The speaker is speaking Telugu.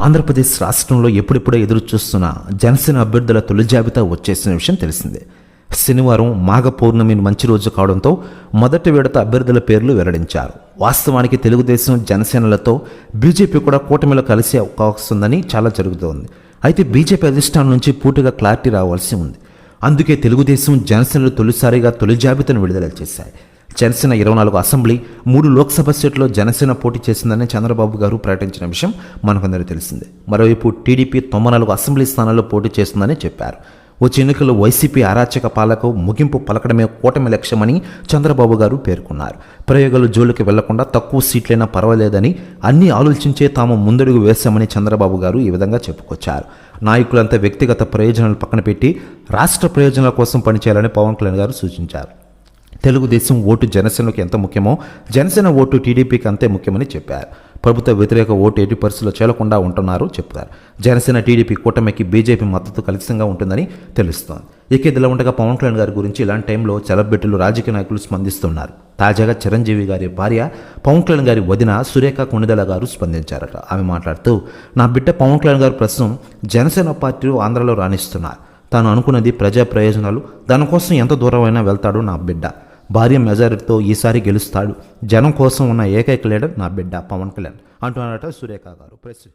ఆంధ్రప్రదేశ్ రాష్ట్రంలో ఎప్పుడెప్పుడో ఎదురు చూస్తున్న జనసేన అభ్యర్థుల తొలి జాబితా వచ్చేసిన విషయం తెలిసిందే. శనివారం మాఘ పౌర్ణమి మంచి రోజు కావడంతో మొదటి విడత అభ్యర్థుల పేర్లు వెల్లడించారు. వాస్తవానికి తెలుగుదేశం జనసేనలతో బీజేపీ కూడా కూటమిలో కలిసే అవకాశం ఉందని చాలా జరుగుతోంది. అయితే బీజేపీ అధిష్టానం నుంచి పూర్తిగా క్లారిటీ రావాల్సి ఉంది. అందుకే తెలుగుదేశం జనసేనలు తొలిసారిగా తొలి జాబితాను విడుదల చేశాయి. జనసేన ఇరవై నాలుగు అసెంబ్లీ మూడు లోక్సభ సీట్లో జనసేన పోటీ చేసిందని చంద్రబాబు గారు ప్రకటించిన విషయం మనకందరూ తెలిసిందే. మరోవైపు టీడీపీ తొంభై నాలుగు అసెంబ్లీ స్థానాల్లో పోటీ చేస్తుందని చెప్పారు. వచ్చే ఎన్నికల్లో వైసీపీ అరాచక పాలకు ముగింపు పలకడమే కూటమి లక్ష్యమని చంద్రబాబు గారు పేర్కొన్నారు. ప్రయోగాలు జోలికి వెళ్ళకుండా తక్కువ సీట్లైనా పర్వాలేదని అన్ని ఆలోచించే తాము ముందడుగు వేశామని చంద్రబాబు గారు ఈ విధంగా చెప్పుకొచ్చారు. నాయకులంతా వ్యక్తిగత ప్రయోజనాలు పక్కన పెట్టి రాష్ట్ర ప్రయోజనాల కోసం పనిచేయాలని పవన్ కళ్యాణ్ గారు సూచించారు. తెలుగుదేశం ఓటు జనసేనకు ఎంత ముఖ్యమో జనసేన ఓటు టీడీపీకి అంతే ముఖ్యమని చెప్పారు. ప్రభుత్వ వ్యతిరేక ఓటు ఎటు పరిస్థితుల్లో చేరకుండా ఉంటున్నారు చెప్తారు. జనసేన టీడీపీ కూటమికి బీజేపీ మద్దతు ఖచ్చితంగా ఉంటుందని తెలుస్తోంది. ఇక ఇదిలా ఉండగా పవన్ కళ్యాణ్ గారి గురించి ఇలాంటి టైంలో సెలబ్రిటీలు రాజకీయ నాయకులు స్పందిస్తున్నారు. తాజాగా చిరంజీవి గారి భార్య పవన్ కళ్యాణ్ గారి వదిన సురేఖ కొణిదల గారు స్పందించారట. ఆమె మాట్లాడుతూ నా బిడ్డ పవన్ కళ్యాణ్ గారు ప్రస్తుతం జనసేన పార్టీ ఆంధ్రలో రాణిస్తున్నారు. తాను అనుకున్నది ప్రజా ప్రయోజనాలు దానికోసం ఎంత దూరమైనా వెళ్తాడు నా బిడ్డ. భార్య మెజారిటీతో ఈసారి గెలుస్తాడు. జనం కోసం ఉన్న ఏకైక లీడర్ నా బిడ్డ పవన్ కళ్యాణ్. అంటున్నారట సురేఖ గారు. ప్రెస్